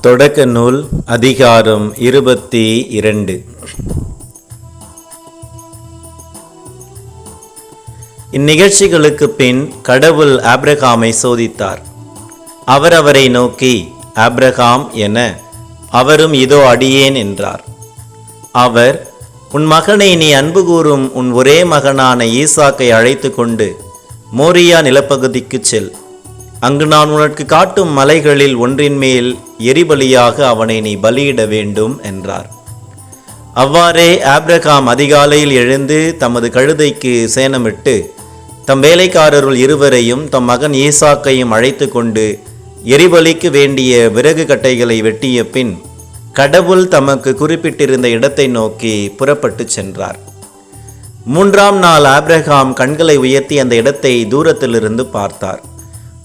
தொடக்க நூல் அதிகாரம் இருபத்தி இரண்டு. இந்நிகழ்ச்சிகளுக்கு பின் கடவுள் ஆப்ரகாமை சோதித்தார். அவர் அவரை நோக்கி ஆப்ரஹாம் என அவரும் இதோ அடியேன் என்றார். அவர் உன் மகனை நீ அன்பு கூறும் உன் ஒரே மகனான ஈசாக்கை அழைத்து கொண்டு மோரியா நிலப்பகுதிக்குச் செல். அங்கு நான் உனக்கு காட்டும் மலைகளில் ஒன்றின் மேல் எரிபலியாக அவனை நீ பலியிட வேண்டும் என்றார். அவ்வாறே ஆப்ரகாம் அதிகாலையில் எழுந்து தமது கழுதைக்கு சேனமிட்டு தம் வேலைக்காரருள் இருவரையும் தம் மகன் ஈசாக்கையும் அழைத்து கொண்டு எரிபலிக்கு வேண்டிய விறகு கட்டைகளை வெட்டிய பின் கடவுள் தமக்கு குறிப்பிட்டிருந்த இடத்தை நோக்கி புறப்பட்டுச் சென்றார். மூன்றாம் நாள் ஆப்ரஹாம் கண்களை உயர்த்தி அந்த இடத்தை தூரத்திலிருந்து பார்த்தார்.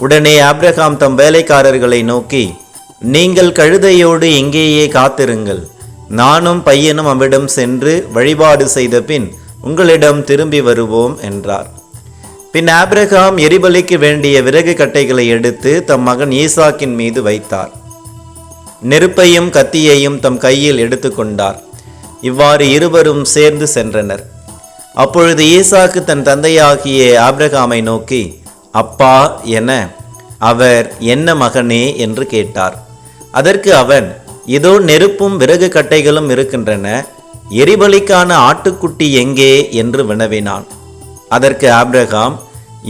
உடனே ஆப்ரஹாம் தம் வேலைக்காரர்களை நோக்கி நீங்கள் கழுதையோடு இங்கேயே காத்திருங்கள். நானும் பையனும் அவ்விடம் சென்று வழிபாடு செய்த பின் உங்களிடம் திரும்பி வருவோம் என்றார். பின் ஆப்ரஹாம் எரிபலிக்கு வேண்டிய விறகு கட்டைகளை எடுத்து தம் மகன் ஈசாக்கின் மீது வைத்தார். நெருப்பையும் கத்தியையும் தம் கையில் எடுத்துக்கொண்டார் இவ்வாறு இருவரும் சேர்ந்து சென்றனர். அப்பொழுது ஈசாக்கு தன் தந்தையாகிய ஆப்ரகாமை நோக்கி அப்பா என அவர் என்ன மகனே என்று கேட்டார். அதற்கு அவன் இதோ நெருப்பும் விறகு கட்டைகளும் இருக்கின்றன எரிபலிக்கான ஆட்டுக்குட்டி எங்கே என்று வினவினான். அதற்கு ஆப்ரகாம்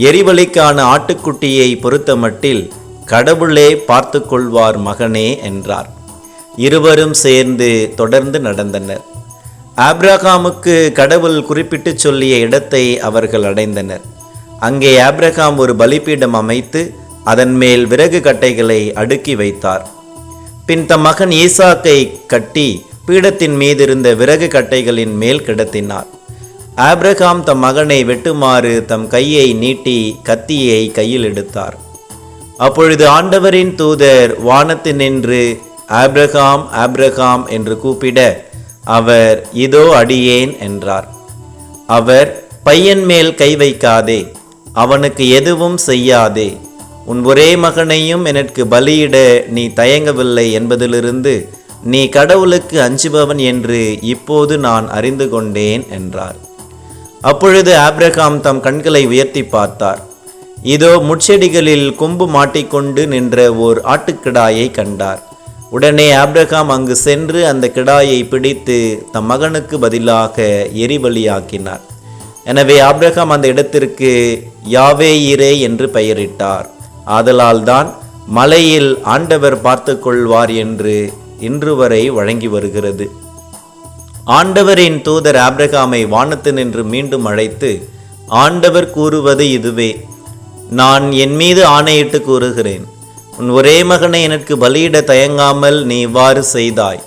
எரிபலிக்கான ஆட்டுக்குட்டியை பொறுத்தமட்டில் கடவுளே பார்த்து கொள்வார் மகனே என்றார். இருவரும் சேர்ந்து தொடர்ந்து நடந்தனர். ஆப்ரகாமுக்கு கடவுள் குறிப்பிட்டு சொல்லிய இடத்தை அவர்கள் அடைந்தனர். அங்கே ஆப்ரகாம் ஒரு பலிபீடம் அமைத்து அதன் மேல் விறகு கட்டைகளை அடுக்கி வைத்தார். பின் தம் மகன் ஈசாக்கை கட்டி பீடத்தின் மீதிருந்த விறகு கட்டைகளின் மேல் கிடத்தினார். ஆப்ரகாம் தம் மகனை வெட்டுமாறு தம் கையை நீட்டி கத்தியை கையில் எடுத்தார். அப்பொழுது ஆண்டவரின் தூதர் வானத்தில் நின்று ஆப்ரகாம் ஆப்ரகாம் என்று கூப்பிட அவர் இதோ அடியேன் என்றார். அவர் பையன் மேல் கை வைக்காதே அவனுக்கு எதுவும் செய்யாதே. உன் ஒரே மகனையும் எனக்கு பலியிட நீ தயங்கவில்லை என்பதிலிருந்து நீ கடவுளுக்கு அஞ்சுபவன் என்று இப்போது நான் அறிந்து கொண்டேன் என்றார். அப்பொழுது ஆப்ரகாம் தம் கண்களை உயர்த்தி பார்த்தார். இதோ முட்செடிகளில் கொம்பு மாட்டிக்கொண்டு நின்ற ஓர் ஆட்டுக்கிடாயை கண்டார். உடனே ஆப்ரகாம் அங்கு சென்று அந்த கிடாயை பிடித்து தம் மகனுக்கு பதிலாக எரிபலியாக்கினார். எனவே ஆப்ரகாம் அந்த இடத்திற்கு யாவே இரே என்று பெயரிட்டார். ஆதலால்தான் மலையில் ஆண்டவர் பார்த்து கொள்வார் என்று இன்று வரை வழங்கி வருகிறது. ஆண்டவரின் தூதர் ஆப்ரகாமை வானத்து நின்று மீண்டும் அழைத்து ஆண்டவர் கூறுவது இதுவே. நான் என் மீது ஆணையிட்டு கூறுகிறேன். உன் ஒரே மகனை எனக்கு பலியிட தயங்காமல் நீ இவ்வாறு செய்தாய்.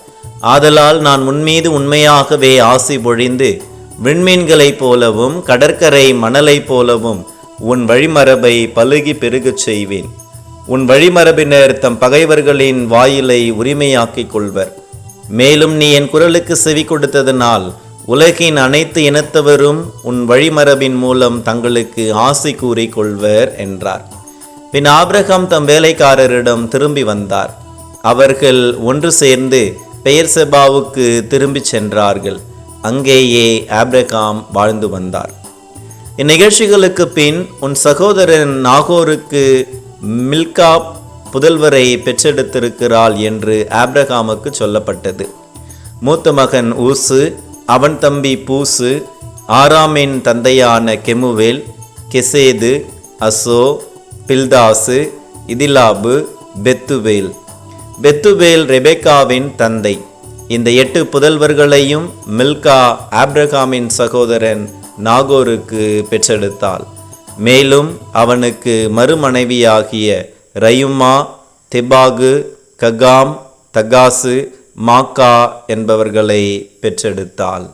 ஆதலால் நான் உன்மீது உண்மையாகவே ஆசி பொழிந்து விண்மீன்களைப் போலவும் கடற்கரை மணலைப் போலவும் உன் வழிமரபை பழுகி பெருகச் செய்வேன். உன் வழிமரபினர் தம் பகைவர்களின் வாயிலை உரிமையாக்கிக் கொள்வர். மேலும் நீ என் குரலுக்கு செவி கொடுத்ததனால் உலகின் அனைத்து இனத்தவரும் உன் வழிமரபின் மூலம் தங்களுக்கு ஆசை கூறிக்கொள்வர் என்றார். பின் ஆப்ரஹாம் தம் வேலைக்காரரிடம் திரும்பி வந்தார். அவர்கள் ஒன்று சேர்ந்து பெயர் செபாவுக்கு திரும்பிச் சென்றார்கள். அங்கேயே ஆப்ரகாம் வாழ்ந்து வந்தார். இந்நிகழ்ச்சிகளுக்கு பின் உன் சகோதரன் நாகோருக்கு மில்கா புதல்வரை பெற்றெடுத்திருக்கிறாள் என்று ஆப்ரகாமுக்கு சொல்லப்பட்டது. மூத்த மகன் ஊசு அவன் தம்பி பூசு ஆராமின் தந்தையான கெமுவேல் கெசேது அசோ பில்தாசு இதிலாபு பெத்துவேல். பெத்துவேல் ரெபேக்காவின் தந்தை. இந்த எட்டு புதல்வர்களையும் மில்கா ஆப்ரகாமின் சகோதரன் நாகோருக்கு பெற்றெடுத்தாள். மேலும் அவனுக்கு மறுமனைவியாகிய ரயுமா திபாகு ககாம் தகாசு மாக்கா என்பவர்களை பெற்றெடுத்தாள்.